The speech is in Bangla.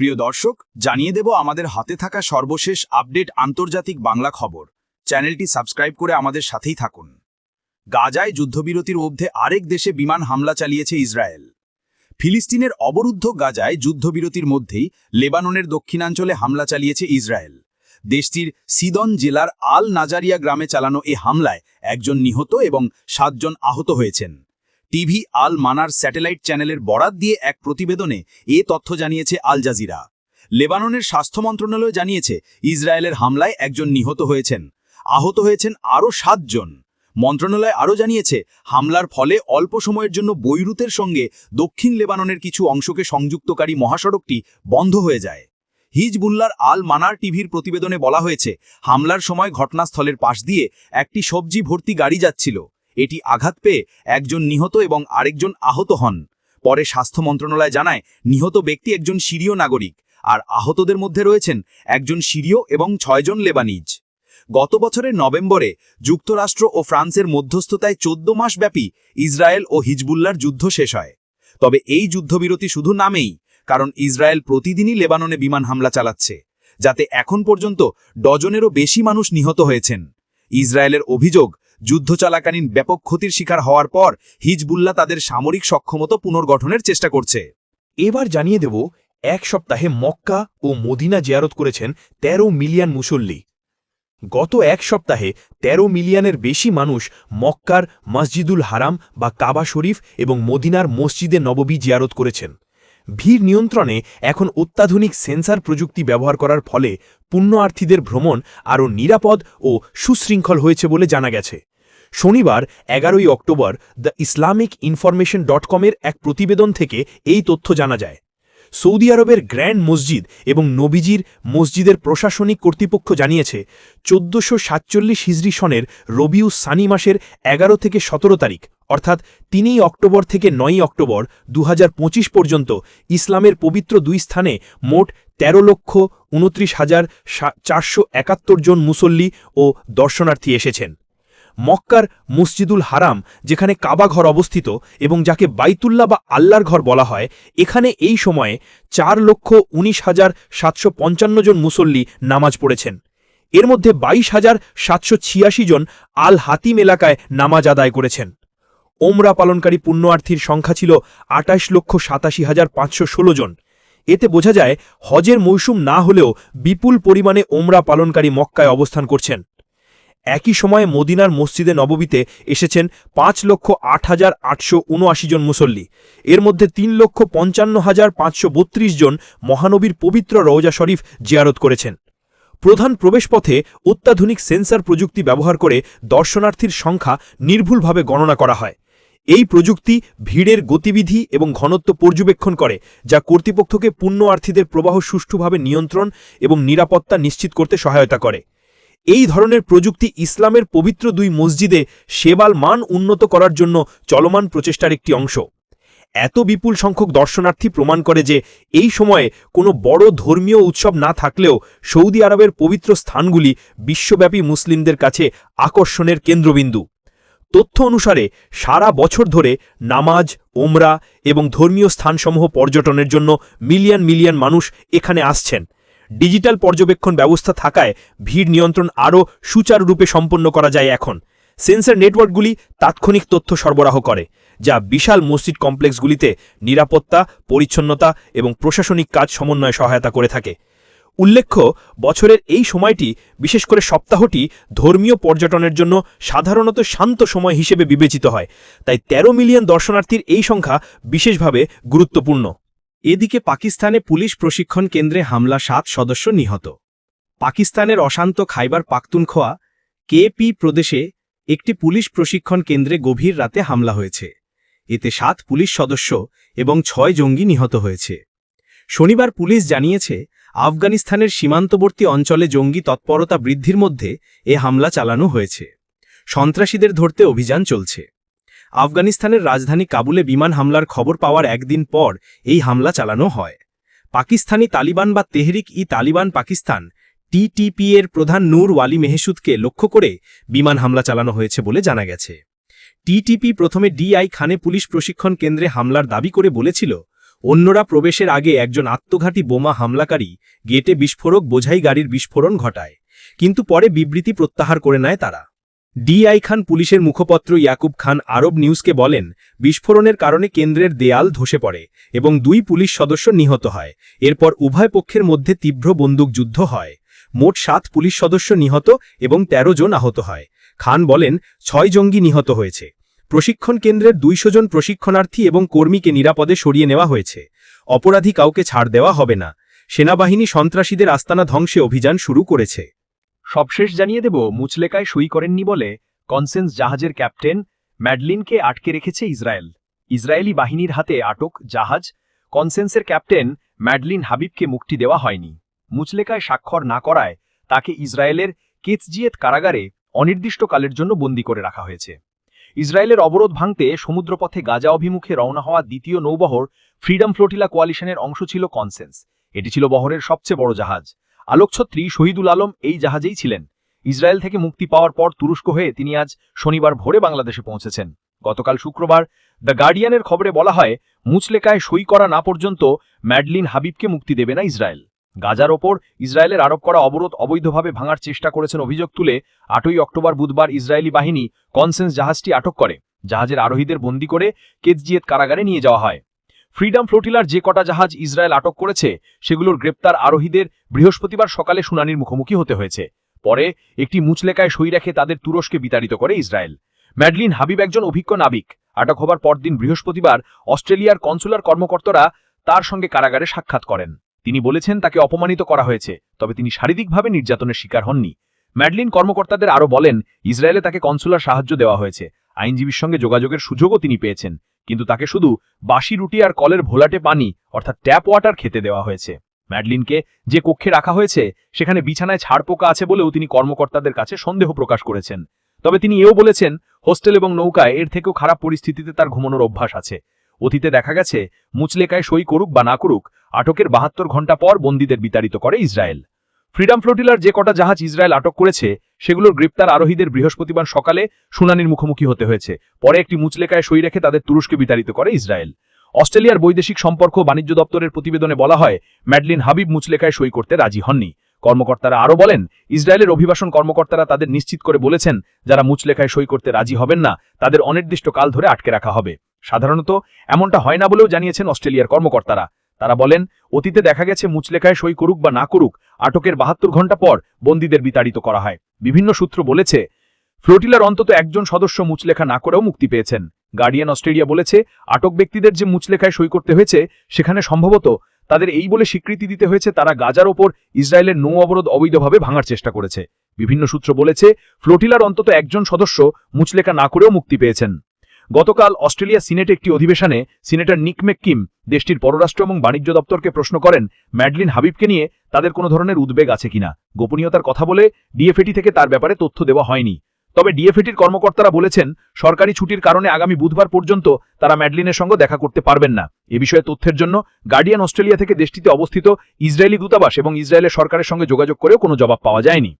প্রিয় দর্শক, জানিয়ে দেব আমাদের হাতে থাকা সর্বশেষ আপডেট আন্তর্জাতিক বাংলা খবর। চ্যানেলটি সাবস্ক্রাইব করে আমাদের সাথেই থাকুন। গাজায় যুদ্ধবিরতির মধ্যে আরেক দেশে বিমান হামলা চালিয়েছে ইসরায়েল। ফিলিস্তিনের অবরুদ্ধ গাজায় যুদ্ধবিরতির মধ্যেই লেবাননের দক্ষিণাঞ্চলে হামলা চালিয়েছে ইসরায়েল। দেশটির সিদন জেলার আল নাজারিয়া গ্রামে চালানো এ হামলায় একজন নিহত এবং সাতজন আহত হয়েছেন। টিভি আল মানার স্যাটেলাইট চ্যানেলের বরাত দিয়ে এক প্রতিবেদনে এ তথ্য জানিয়েছে আল জাজিরা। লেবাননের স্বাস্থ্য মন্ত্রণালয় জানিয়েছে, ইসরায়েলের হামলায় একজন নিহত হয়েছেন। আহত হয়েছেন আরও সাতজন। মন্ত্রণালয় আরও জানিয়েছে, হামলার ফলে অল্প সময়ের জন্য বৈরুতের সঙ্গে দক্ষিণ লেবাননের কিছু অংশকে সংযুক্তকারী মহাসড়কটি বন্ধ হয়ে যায়। হিজবুল্লার আল মানার টিভির প্রতিবেদনে বলা হয়েছে, হামলার সময় ঘটনাস্থলের পাশ দিয়ে একটি সবজি ভর্তি গাড়ি যাচ্ছিল। এটি আঘাত পেয়ে একজন নিহত এবং আরেকজন আহত হন। পরে স্বাস্থ্য মন্ত্রণালয় জানায়, নিহত ব্যক্তি একজন সিরীয় নাগরিক, আর আহতদের মধ্যে রয়েছেন একজন সিরীয় এবং ছয়জন লেবানিজ। গত বছরের নভেম্বরে যুক্তরাষ্ট্র ও ফ্রান্সের মধ্যস্থতায় চোদ্দ মাস ব্যাপী ইসরায়েল ও হিজবুল্লার যুদ্ধ শেষ হয়। তবে এই যুদ্ধবিরতি শুধু নামেই, কারণ ইসরায়েল প্রতিদিনই লেবাননে বিমান হামলা চালাচ্ছে, যাতে এখন পর্যন্ত ডজনেরও বেশি মানুষ নিহত হয়েছেন। ইসরায়েলের অভিযোগ যুদ্ধ চলাকালীন ব্যাপক ক্ষতির শিকার হওয়ার পর হিজবুল্লাহ তাদের সামরিক সক্ষমতা পুনর্গঠনের চেষ্টা করছে। এবার জানিয়ে দেব, এক সপ্তাহে মক্কা ও মদিনা জিয়ারত করেছেন ১৩ মিলিয়ন মুসল্লি। গত এক সপ্তাহে ১৩ মিলিয়নের বেশি মানুষ মক্কার মসজিদুল হারাম বা কাবা শরীফ এবং মদিনার মসজিদে নববী জিয়ারত করেছেন। ভিড় নিয়ন্ত্রণে এখন অত্যাধুনিক সেন্সার প্রযুক্তি ব্যবহার করার ফলে পুণ্যার্থীদের ভ্রমণ আরও নিরাপদ ও সুশৃঙ্খল হয়েছে বলে জানা গেছে। শনিবার, এগারোই অক্টোবর, দ্য ইসলামিক ইনফরমেশন ডট কমের এক প্রতিবেদন থেকে এই তথ্য জানা যায়। সৌদি আরবের গ্র্যান্ড মসজিদ এবং নবীজির মসজিদের প্রশাসনিক কর্তৃপক্ষ জানিয়েছে, চোদ্দশো সাতচল্লিশ হিজরি সনের রবিউ সানি মাসের এগারো থেকে সতেরো তারিখ, অর্থাৎ তিনই অক্টোবর থেকে নয়ই অক্টোবর দু হাজার পঁচিশ পর্যন্ত ইসলামের পবিত্র দুই স্থানে মোট ১৩ লক্ষ উনত্রিশ হাজার চারশো একাত্তর জন মুসল্লি ও দর্শনার্থী এসেছেন। মক্কার মসজিদুল হারাম, যেখানে কাবা ঘর অবস্থিত এবং যাকে বাইতুল্লাহ বা আল্লাহর ঘর বলা হয়, এখানে এই সময়ে চার লক্ষ উনিশ হাজার সাতশো পঞ্চান্ন জন মুসল্লি নামাজ পড়েছেন। এর মধ্যে বাইশ হাজার সাতশো ছিয়াশি জন আল হাতিম এলাকায় নামাজ আদায় করেছেন। ওমরা পালনকারী পুণ্যার্থীর সংখ্যা ছিল আটাইশ লক্ষ সাতাশি হাজার পাঁচশো ষোলো জন। এতে বোঝা যায় হজের মৌসুম না হলেও বিপুল পরিমাণে ওমরা পালনকারী মক্কায় অবস্থান করছেন। একই সময়ে মদিনার মসজিদে নববীতে এসেছেন পাঁচ লক্ষ আট হাজার আটশো উনআশি জন মুসল্লি। এর মধ্যে তিন লক্ষ পঞ্চান্ন হাজার পাঁচশো বত্রিশ জন মহানবীর পবিত্র রওজা শরীফ জিয়ারত করেছেন। প্রধান প্রবেশপথে অত্যাধুনিক সেন্সার প্রযুক্তি ব্যবহার করে দর্শনার্থীর সংখ্যা নির্ভুলভাবে গণনা করা হয়। এই প্রযুক্তি ভিড়ের গতিবিধি এবং ঘনত্ব পর্যবেক্ষণ করে, যা কর্তৃপক্ষকে পুণ্যার্থীদের প্রবাহ সুষ্ঠুভাবে নিয়ন্ত্রণ এবং নিরাপত্তা নিশ্চিত করতে সহায়তা করে। এই ধরনের প্রযুক্তি ইসলামের পবিত্র দুই মসজিদে সেবাল মান উন্নত করার জন্য চলমান প্রচেষ্টার একটি অংশ। এত বিপুল সংখ্যক দর্শনার্থী প্রমাণ করে যে এই সময়ে কোনো বড় ধর্মীয় উৎসব না থাকলেও সৌদি আরবের পবিত্র স্থানগুলি বিশ্বব্যাপী মুসলিমদের কাছে আকর্ষণের কেন্দ্রবিন্দু। তথ্য অনুসারে, সারা বছর ধরে নামাজ ওমরা এবং ধর্মীয় স্থানসমূহ পর্যটনের জন্য মিলিয়ন মিলিয়ন মানুষ এখানে আসছেন। ডিজিটাল পর্যবেক্ষণ ব্যবস্থা থাকায় ভিড় নিয়ন্ত্রণ আরও সুচারুরূপে সম্পন্ন করা যায় এখন। সেন্সর নেটওয়ার্কগুলি তাৎক্ষণিক তথ্য সরবরাহ করে, যা বিশাল মসজিদ কমপ্লেক্সগুলিতে নিরাপত্তা, পরিচ্ছন্নতা এবং প্রশাসনিক কাজ সমন্বয়ে সহায়তা করে থাকে। উল্লেখ্য, বছরের এই সময়টি, বিশেষ করে সপ্তাহটি, ধর্মীয় পর্যটনের জন্য সাধারণত শান্ত সময় হিসেবে বিবেচিত হয়, তাই ১৩ মিলিয়ন দর্শনার্থীর এই সংখ্যা বিশেষভাবে গুরুত্বপূর্ণ। এদিকে পাকিস্তানে পুলিশ প্রশিক্ষণ কেন্দ্রে হামলা সাত সদস্য নিহত। পাকিস্তানের অশান্ত খাইবার পাখতুনখোয়া, কেপি প্রদেশে একটি পুলিশ প্রশিক্ষণ কেন্দ্রে গভীর রাতে হামলা হয়েছে। এতে সাত পুলিশ সদস্য এবং ছয় জঙ্গি নিহত হয়েছে। শনিবার পুলিশ জানিয়েছে, আফগানিস্তানের সীমান্তবর্তী অঞ্চলে জঙ্গি তৎপরতা বৃদ্ধির মধ্যে এ হামলা চালানো হয়েছে। সন্ত্রাসীদের ধরতে অভিযান চলছে। আফগানিস্তানের রাজধানী কাবুলে বিমান হামলার খবর পাওয়ার একদিন পর এই হামলা চালানো হয়। পাকিস্তানি তালিবান বা তেহরিক ই তালিবান পাকিস্তান টিটিপি এর প্রধান নূর ওয়ালি মেহসুদকে লক্ষ্য করে বিমান হামলা চালানো হয়েছে বলে জানা গেছে। টিটিপি প্রথমে ডিআই খানে পুলিশ প্রশিক্ষণ কেন্দ্রে হামলার দাবি করে বলেছিল, অন্যরা প্রবেশের আগে একজন আত্মঘাতী বোমা হামলাকারী গেটে বিস্ফোরক বোঝাই গাড়ির বিস্ফোরণ ঘটায়, কিন্তু পরে বিবৃতি প্রত্যাহার করে নেয় তারা। ডিআই খান পুলিশের মুখপত্র ইয়াকুব খান আরব নিউজকে বলেন, বিস্ফোরণের কারণে কেন্দ্রের দেয়াল ধসে পড়ে এবং দুই পুলিশ সদস্য নিহত হয়। এরপর উভয় পক্ষের মধ্যে তীব্র বন্দুকযুদ্ধ হয়। মোট সাত পুলিশ সদস্য নিহত এবং ১৩ জন আহত হয়। খান বলেন, ছয় জঙ্গি নিহত হয়েছে। প্রশিক্ষণ কেন্দ্রের দুইশো জন প্রশিক্ষণার্থী এবং কর্মীকে নিরাপদে সরিয়ে নেওয়া হয়েছে। অপরাধী কাউকে ছাড় দেওয়া হবে না। সেনাবাহিনী সন্ত্রাসীদের আস্তানা ধ্বংসে অভিযান শুরু করেছে। সবশেষ জানিয়ে দেব, মুচলেকায় সই করেননি বলে কনসেন্স জাহাজের ক্যাপ্টেন ম্যাডলিনকে আটকে রেখেছে ইসরায়েল। ইসরায়েলি বাহিনীর হাতে আটক জাহাজ, কনসেন্সের ক্যাপ্টেন ম্যাডলিন হাবিবকে মুক্তি দেওয়া হয়নি। মুচলেকায় স্বাক্ষর না করায় তাকে ইসরায়েলের কেতজিয়েত কারাগারে অনির্দিষ্টকালের জন্য বন্দী করে রাখা হয়েছে। ইসরায়েলের অবরোধ ভাঙতে সমুদ্রপথে গাজা অভিমুখে রওনা হওয়া দ্বিতীয় নৌবহর ফ্রিডম ফ্লোটিলা কোয়ালিশনের অংশ ছিল কনসেন্স। এটি ছিল বহরের সবচেয়ে বড় জাহাজ। আলোকছত্রী শহীদুল আলম এই জাহাজেই ছিলেন। ইসরায়েল থেকে মুক্তি পাওয়ার পর তুরস্ক হয়ে তিনি আজ শনিবার ভোরে বাংলাদেশে পৌঁছেছেন। গতকাল শুক্রবার দ্য গার্ডিয়ানের খবরে বলা হয়, মুচলেকায় সই করা না পর্যন্ত ম্যাডলিন হাবিবকে মুক্তি দেবে না ইসরায়েল। গাজার ওপর ইসরায়েলের আরোপ করা অবরোধ অবৈধভাবে ভাঙার চেষ্টা করেছেন অভিযোগ তুলে আটই অক্টোবর বুধবার ইসরায়েলি বাহিনী কনসেন্স জাহাজটি আটক করে। জাহাজের আরোহীদের বন্দী করে কেতজিয়েত কারাগারে নিয়ে যাওয়া হয়। ফ্রিডম ফ্লোটিলার যে কটা জাহাজ ইসরায়েল আটক করেছে, সেগুলোর গ্রেপ্তার আরোহীদের বৃহস্পতিবার সকালে শুনানির মুখোমুখি হতে হয়েছে। পরে একটি মুচলেকায় সই রেখে তাদের তুরস্কে বিতাড়িত করে ইসরায়েল। ম্যাডলিন হাবিব একজন অভিজ্ঞ নাবিক। আটক হবার পরদিন বৃহস্পতিবার অস্ট্রেলিয়ার কনসুলার কর্মকর্তারা তার সঙ্গে কারাগারে সাক্ষাৎ করেন। তিনি বলেছেন, তাকে অপমানিত করা হয়েছে, তবে তিনি শারীরিকভাবে নির্যাতনের শিকার হননি। ম্যাডলিন কর্মকর্তাদের আরও বলেন, ইসরায়েলে তাকে কনসুলার সাহায্য দেওয়া হয়েছে। আইনজীবীর সঙ্গে যোগাযোগের সুযোগও তিনি পেয়েছেন। কিন্তু তাকে শুধু বাসি রুটি আর কলের ভোলাটে পানি, অর্থাৎ ট্যাপ ওয়াটার খেতে দেওয়া হয়েছে। ম্যাডলিনকে যে কক্ষে রাখা হয়েছে, সেখানে বিছানায় ছাড়পোকা আছে বলেও তিনি কর্মকর্তাদের কাছে সন্দেহ প্রকাশ করেছেন। তবে তিনি এও বলেছেন, হোস্টেল এবং নৌকায় এর থেকেও খারাপ পরিস্থিতিতে তার ঘুমানোর অভ্যাস আছে। অতীতে দেখা গেছে, মুচলেকায় সই করুক বা না করুক, আটকের বাহাত্তর ঘণ্টা পর বন্দীদের বিতাড়িত করে ইসরায়েল। ফ্রিডম ফ্লোটিলার যে কটা জাহাজ ইসরায়েল আটক করেছে, সেগুলোর গ্রেপ্তার আরোহীদের বৃহস্পতিবার সকালে শুনানির মুখোমুখি হতে হয়েছে। পরে একটি মুচলেকায় সই রেখে তাদের তুরস্কে বিতাড়িত করে ইসরায়েল। অস্ট্রেলিয়ার বৈদেশিক সম্পর্ক বাণিজ্য দপ্তরের প্রতিবেদনে বলা হয়, ম্যাডলিন হাবিব মুচলেকায় সই করতে রাজি হননি। কর্মকর্তারা আরও বলেন, ইসরায়েলের অভিবাসন কর্মকর্তারা তাদের নিশ্চিত করে বলেছেন, যারা মুচলেখায় সই করতে রাজি হবেন না, তাদের অনির্দিষ্ট কাল ধরে আটকে রাখা হবে। সাধারণত এমনটা হয় না বলেও জানিয়েছেন অস্ট্রেলিয়ার কর্মকর্তারা। তারা বলেন, অতীতে দেখা গেছে মুচলেখায় সই করুক বা না করুক, আটকের বাহাত্তর ঘণ্টা পর বন্দীদের বিতাড়িত করা হয়। বিভিন্ন সূত্র বলেছে, ফ্লোটিলার অন্তত একজন সদস্য মুচলেখা না করেও মুক্তি পেয়েছেন। গার্ডিয়ান অস্ট্রেলিয়া বলেছে, আটক ব্যক্তিদের যে মুচলেখায় সই করতে হয়েছে, সেখানে সম্ভবত তাদের এই বলে স্বীকৃতি দিতে হয়েছে, তারা গাজার ওপর ইসরায়েলের নৌ অবরোধ অবৈধভাবে ভাঙার চেষ্টা করেছে। বিভিন্ন সূত্র বলেছে, ফ্লোটিলার অন্তত একজন সদস্য মুচলেখা না করেও মুক্তি পেয়েছেন। গতকাল অস্ট্রেলিয়া সিনেটে একটি অধিবেশনে সিনেটর নিক মেককিম দেশটির পররাষ্ট্র এবং বাণিজ্য দপ্তরকে প্রশ্ন করেন, ম্যাডলিন হাবিবকে নিয়ে তাদের কোনো ধরনের উদ্বেগ আছে কিনা? গোপনীয়তার কথা বলে ডিএফএটি থেকে তার ব্যাপারে তথ্য দেওয়া হয়নি। তবে ডিএফএটির কর্মকর্তারা বলেছেন, সরকারি ছুটির কারণে আগামী বুধবার পর্যন্ত তারা ম্যাডলিনের সঙ্গে দেখা করতে পারবেন না। এ বিষয়ে তথ্যের জন্য গার্ডিয়ান অস্ট্রেলিয়া থেকে দেশটিতে অবস্থিত ইসরায়েলি দূতাবাস এবং ইসরায়েলের সরকারের সঙ্গে যোগাযোগ করেও কোনো জবাব পাওয়া যায়নি।